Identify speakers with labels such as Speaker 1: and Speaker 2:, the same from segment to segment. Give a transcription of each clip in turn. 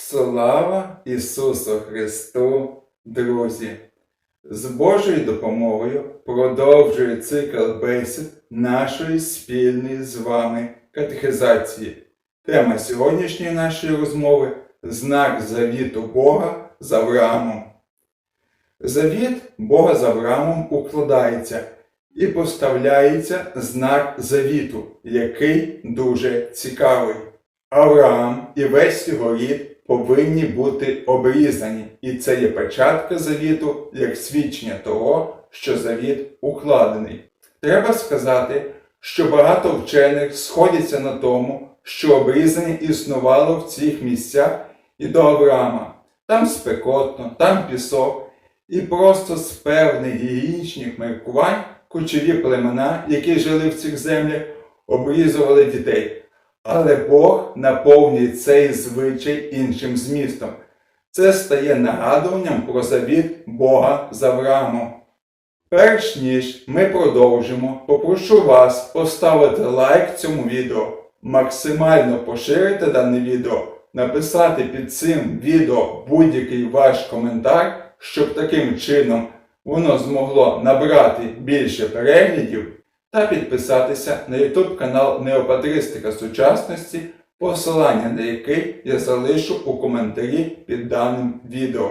Speaker 1: Слава Ісусу Христу, друзі! З Божою допомогою продовжую цикл бесід нашої спільної з вами катехизації. Тема сьогоднішньої нашої розмови знак завіту Бога з Авраамом. Завіт Бога з Авраамом укладається і поставляється знак завіту, який дуже цікавий. Авраам і весь його рід повинні бути обрізані, і це є початка завіту як свідчення того, що завіт укладений. Треба сказати, що багато вчених сходяться на тому, що обрізання існувало в цих місцях і до Авраама. Там спекотно, там пісок, і просто з певних гігієнічних міркувань кочові племена, які жили в цих землях, обрізували дітей. Але Бог наповнює цей звичай іншим змістом. Це стає нагадуванням про завіт Бога з Авраамом. Перш ніж ми продовжимо, попрошу вас поставити лайк цьому відео, максимально поширити дане відео, написати під цим відео будь-який ваш коментар, щоб таким чином воно змогло набрати більше переглядів та підписатися на YouTube канал Неопатристика сучасності, посилання на який я залишу у коментарі під даним відео.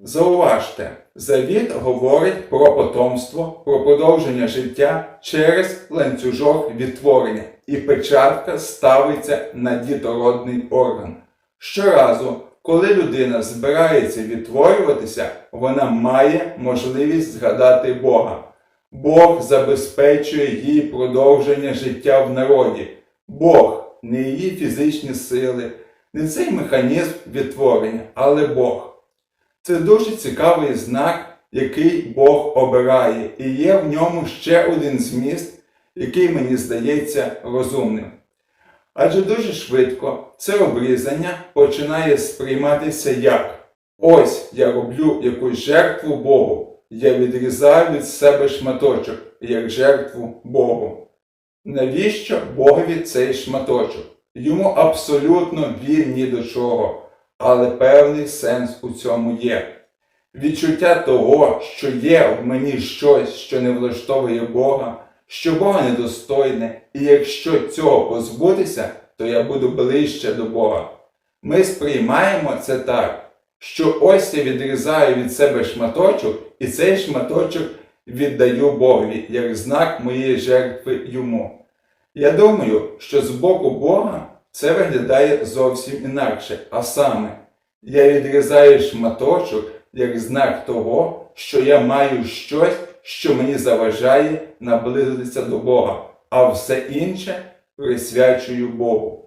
Speaker 1: Зауважте, завіт говорить про потомство, про продовження життя через ланцюжок відтворення, і печатка ставиться на дітородний орган. Щоразу, коли людина збирається відтворюватися, вона має можливість згадати Бога. Бог забезпечує їй продовження життя в народі. Бог не її фізичні сили, не цей механізм відтворення, але Бог. Це дуже цікавий знак, який Бог обирає, і є в ньому ще один зміст, який мені здається розумним. Адже дуже швидко це обрізання починає сприйматися як ось я роблю якусь жертву Богу. Я відрізаю від себе шматочок, як жертву Богу. Навіщо Богові цей шматочок? Йому абсолютно він ні до чого, але певний сенс у цьому є. Відчуття того, що є в мені щось, що не влаштовує Бога, що Бога недостойне, і якщо цього позбутися, то я буду ближче до Бога. Ми сприймаємо це так, що ось я відрізаю від себе шматочок, і цей шматочок віддаю Богові як знак моєї жертви йому. Я думаю, що з боку Бога це виглядає зовсім інакше, а саме, я відрізаю шматочок як знак того, що я маю щось, що мені заважає наблизитися до Бога, а все інше присвячую Богу.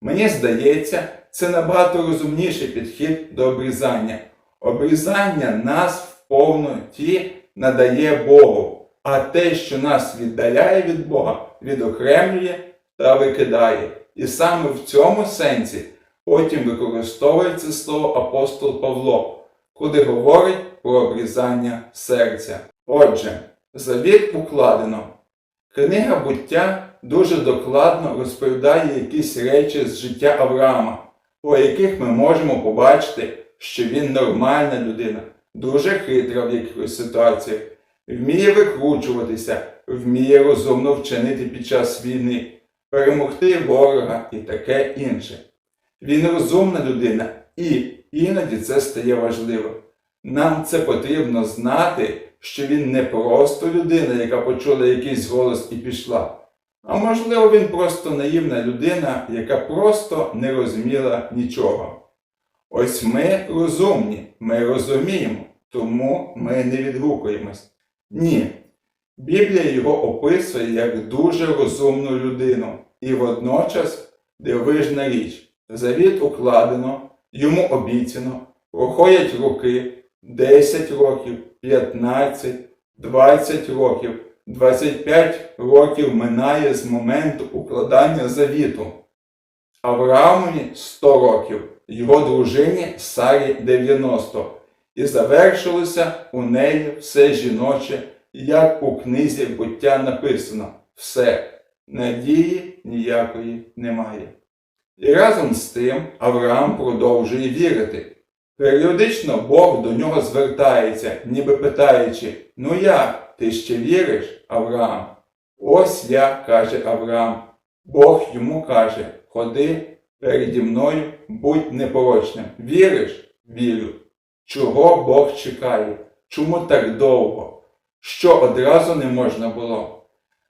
Speaker 1: Мені здається, це набагато розумніший підхід до обрізання. Обрізання нас в повноті надає Богу, а те, що нас віддаляє від Бога, відокремлює та викидає. І саме в цьому сенсі потім використовується слово апостол Павло, коли говорить про обрізання серця. Отже, завіт укладено. Книга буття дуже докладно розповідає якісь речі з життя Авраама, по яких ми можемо побачити, що він нормальна людина, дуже хитра в якихось ситуаціях, вміє викручуватися, вміє розумно вчинити під час війни, перемогти ворога і таке інше. Він розумна людина, і іноді це стає важливо. Нам це потрібно знати, що він не просто людина, яка почула якийсь голос і пішла. А можливо, він просто наївна людина, яка просто не розуміла нічого. Ось ми розумні, ми розуміємо, тому ми не відгукуємось. Ні. Біблія його описує як дуже розумну людину, і водночас дивижна річ. Завіт укладено, йому обіцяно, проходять роки, 10 років, 15, 20 років, 25 років минає з моменту укладання завіту. Авраамові 100 років, його дружині Сарі 90, і завершилося у неї все жіноче, як у книзі буття написано все, надії ніякої немає. І разом з тим Авраам продовжує вірити. Періодично Бог до нього звертається, ніби питаючи: Ну як, ти ще віриш, Авраам? Ось я, каже Авраам. Бог йому каже: Ходи переді мною, будь непорочним. Віриш? Вірю. Чого Бог чекає? Чому так довго? Що одразу не можна було?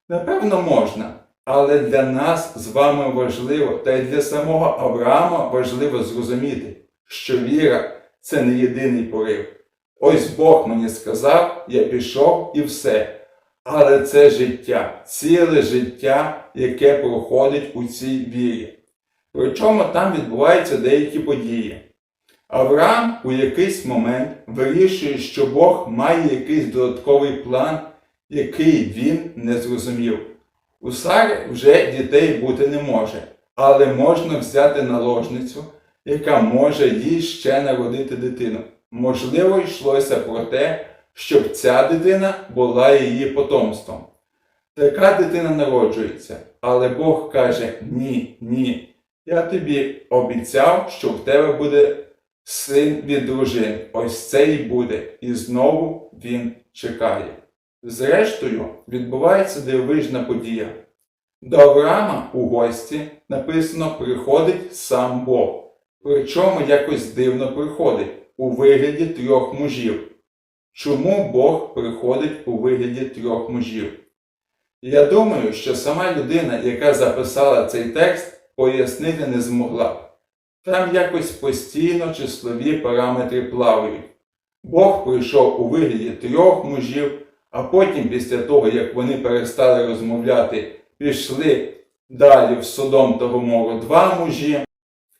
Speaker 1: Напевно, можна, але для нас з вами важливо, та й для самого Авраама важливо зрозуміти, що віра це не єдиний порив. Ось Бог мені сказав, я пішов і все. Але це життя, ціле життя, яке проходить у цій вірі. Причому там відбуваються деякі події. Авраам у якийсь момент вирішує, що Бог має якийсь додатковий план, який він не зрозумів. У Сари вже дітей бути не може, але можна взяти наложницю, яка може їй ще народити дитину. Можливо, йшлося про те, щоб ця дитина була її потомством. Така дитина народжується, але Бог каже: ні, ні. Я тобі обіцяв, що в тебе буде син від дружин. Ось це і буде. І знову він чекає. Зрештою, відбувається дивовижна подія. До Авраама у гості написано приходить сам Бог. Причому якось дивно приходить у вигляді трьох мужів. Чому Бог приходить у вигляді трьох мужів? Я думаю, що сама людина, яка записала цей текст, пояснити не змогла. Там якось постійно числові параметри плавають. Бог прийшов у вигляді трьох мужів, а потім, після того, як вони перестали розмовляти, пішли далі в Содом та Гомору два мужі.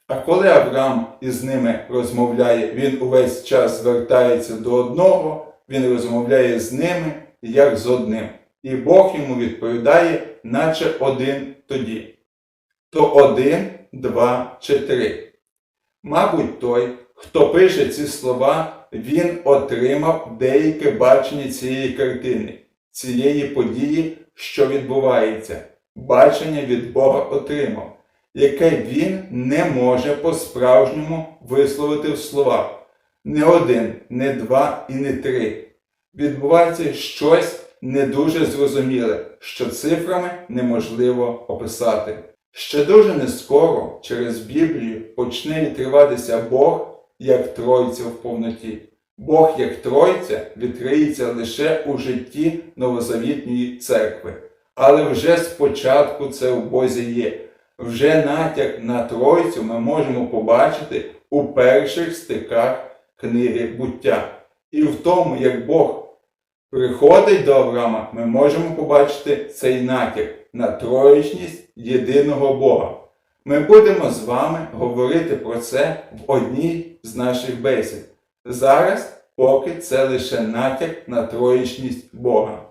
Speaker 1: А коли Авраам із ними розмовляє, він увесь час звертається до одного, він розмовляє з ними як з одним. І Бог йому відповідає, наче один тоді. То один, два чи три. Мабуть, той, хто пише ці слова, він отримав деяке бачення цієї картини, цієї події, що відбувається. Бачення від Бога отримав, яке він не може по-справжньому висловити в словах. Не один, не два і не три. Відбувається щось не дуже зрозуміле, що цифрами неможливо описати. Ще дуже нескоро через Біблію почне відкриватися Бог як Тройця в повноті. Бог як Тройця відкриється лише у житті Новозавітньої церкви. Але вже спочатку це в Бозі є. Вже натяк на Тройцю ми можемо побачити у перших стиках книги буття. І в тому, як Бог приходить до Авраама, ми можемо побачити цей натяк на троєчність єдиного Бога. Ми будемо з вами говорити про це в одній з наших бесід. Зараз, поки це лише натяк на троєчність Бога.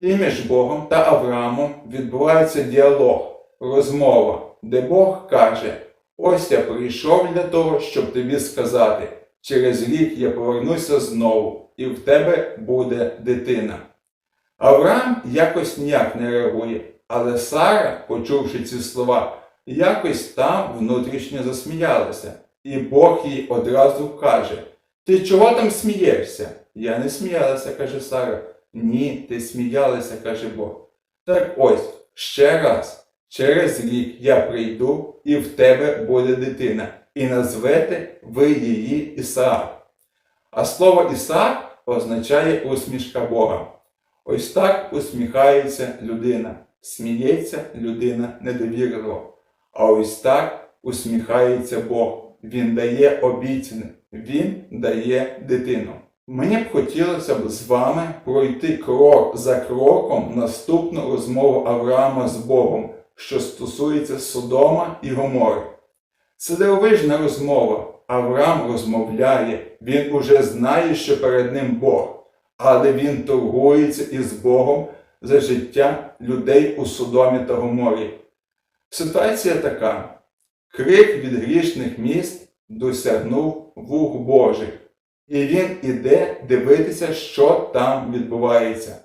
Speaker 1: І між Богом та Авраамом відбувається діалог, розмова, де Бог каже: Ось я прийшов для того, щоб тобі сказати, через рік я повернуся знову, і в тебе буде дитина. Авраам якось ніяк не реагує, але Сара, почувши ці слова, якось там внутрішньо засміялася, і Бог їй одразу каже: Ти чого там смієшся? Я не сміялася, каже Сара. Ні, ти сміялася, каже Бог. Так ось, ще раз, через рік я прийду, і в тебе буде дитина, і назвете ви її Ісаак. А слово Ісаак означає усмішка Бога. Ось так усміхається людина, сміється людина недовірливо. А ось так усміхається Бог. Він дає обіцяне, Він дає дитину. Мені б хотілося б з вами пройти крок за кроком наступну розмову Авраама з Богом, що стосується Содома і Гомори. Це дивовижна розмова. Авраам розмовляє, він уже знає, що перед ним Бог, але він торгується із Богом за життя людей у Содомі та Гоморі. Ситуація така: крик від грішних міст досягнув вух Божих, і він іде дивитися, що там відбувається.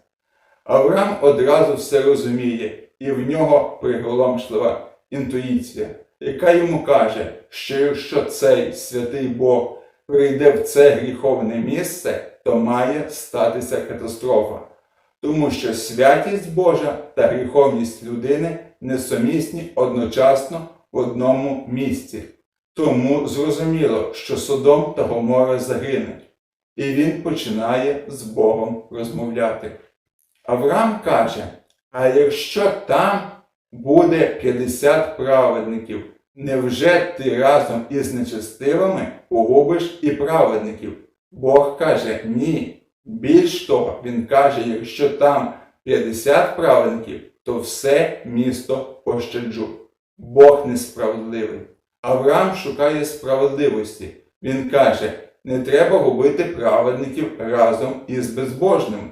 Speaker 1: Авраам одразу все розуміє, і в нього приголомшлива інтуїція. яка йому каже, що якщо цей святий Бог прийде в це гріховне місце, то має статися катастрофа. Тому що святість Божа та гріховність людини несумісні одночасно в одному місці. Тому зрозуміло, що Содом та Гомора загинуть. І він починає з Богом розмовляти. Авраам каже: А якщо там буде 50 праведників, невже ти разом із нечестивими погубиш і праведників? Бог каже ні. Більш того, він каже, якщо там 50 праведників, то все місто пощаджу. Бог несправедливий. Авраам шукає справедливості. Він каже, не треба губити праведників разом із безбожними.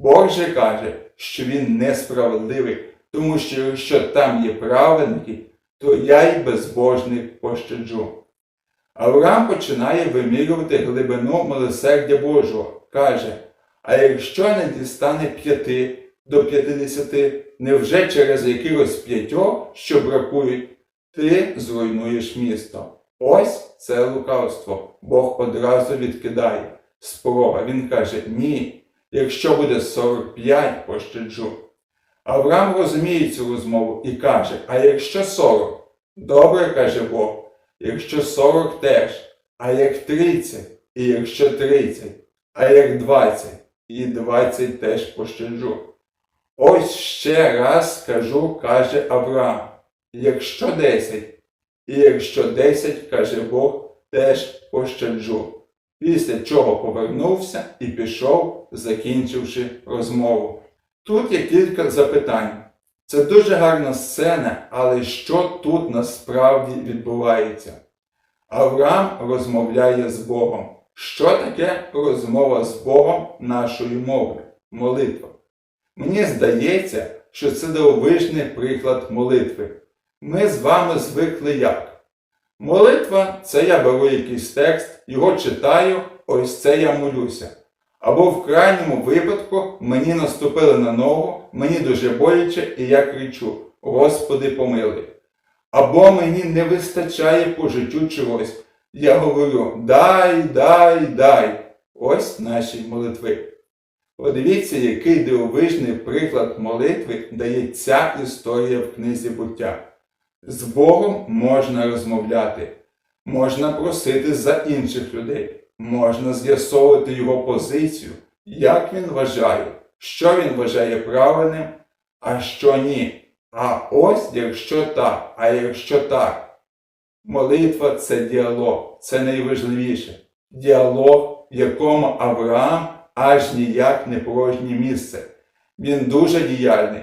Speaker 1: Бог же каже, що він несправедливий, тому що якщо там є праведники, то я й безбожних пощаджу. Авраам починає вимірювати глибину милосердя Божого. Каже, а якщо не дістане п'яти до п'ятдесяти, невже через якихось п'ятьох, що бракують, ти зруйнуєш місто? Ось це лукавство. Бог одразу відкидає. Спроба. Він каже, ні, якщо буде 45, пощаджу. Авраам розуміє цю розмову і каже, а якщо 40? Добре, каже Бог, якщо 40 теж, а як 30, і якщо 30, а як 20, і 20 теж пощаджу. Ось ще раз скажу, каже Авраам, якщо 10, і якщо 10, каже Бог, теж пощаджу. Після чого повернувся і пішов, закінчивши розмову. Тут є кілька запитань. Це дуже гарна сцена, але що тут насправді відбувається? Авраам розмовляє з Богом. Що таке розмова з Богом нашою мовою? Молитва. Мені здається, що це дивовижний приклад молитви. Ми з вами звикли як? Молитва це я беру якийсь текст, його читаю, ось це я молюся. Або в крайньому випадку мені наступили на ногу, мені дуже боляче, і я кричу: Господи, помилуй. Або мені не вистачає по життю чогось. Я говорю: дай, дай, дай. Ось наші молитви. Подивіться, який дивовижний приклад молитви дає ця історія в книзі буття. З Богом можна розмовляти, можна просити за інших людей, можна з'ясовувати його позицію, як він вважає, що він вважає правильним, а що ні. А ось якщо так, а якщо так. Молитва це діалог, це найважливіше. Діалог, в якому Авраам аж ніяк не порожнє місце. Він дуже діяльний.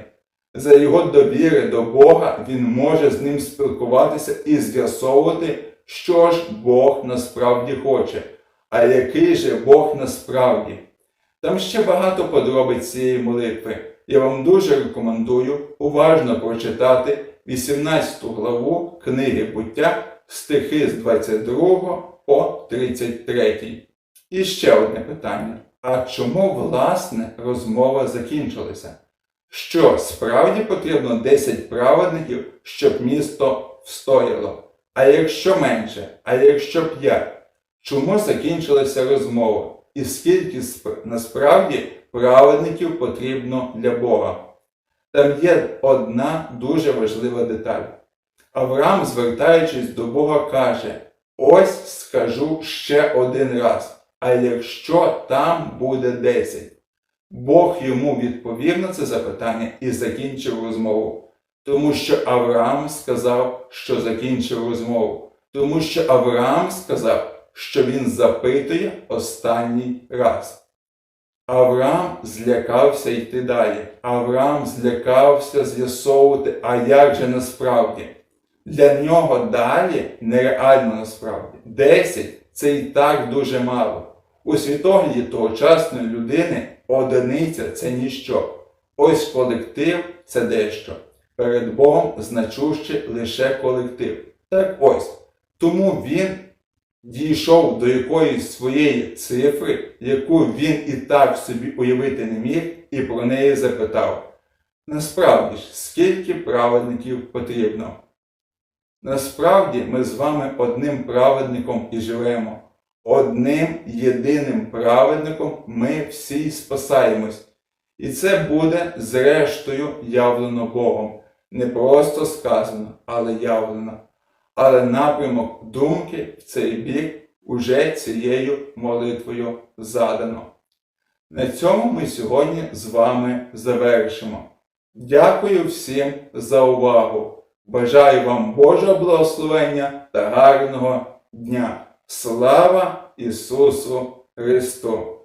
Speaker 1: За його довіри до Бога він може з ним спілкуватися і з'ясовувати, що ж Бог насправді хоче, а який же Бог насправді. Там ще багато подробиць цієї молитви. Я вам дуже рекомендую уважно прочитати 18 главу книги буття стихи з 22 по 33. І ще одне питання. А чому, власне, розмова закінчилася? Що справді потрібно 10 праведників, щоб місто встояло? А якщо менше, а якщо 5? Чому закінчилася розмова? І скільки сп- насправді праведників потрібно для Бога? Там є одна дуже важлива деталь. Авраам, звертаючись до Бога, каже: Ось скажу ще один раз, а якщо там буде 10? Бог йому відповів на це запитання і закінчив розмову. Тому що Авраам сказав, що закінчив розмову. Тому що Авраам сказав, що він запитує останній раз. Авраам злякався йти далі. Авраам злякався з'ясовувати, а як же насправді. Для нього далі нереально насправді. Десять це і так дуже мало. У світогляді тогочасної людини одиниця це ніщо. Ось колектив це дещо. Перед Богом значущий лише колектив. Так ось. Тому він дійшов до якоїсь своєї цифри, яку він і так собі уявити не міг, і про неї запитав. Насправді ж, скільки праведників потрібно? Насправді ми з вами одним праведником і живемо. Одним єдиним праведником ми всі спасаємось. І це буде зрештою явлено Богом. Не просто сказано, але явлено. Але напрямок думки в цей бік уже цією молитвою задано. На цьому ми сьогодні з вами завершимо. Дякую всім за увагу. Бажаю вам Божого благословення та гарного дня. Слава Ісусу Христу!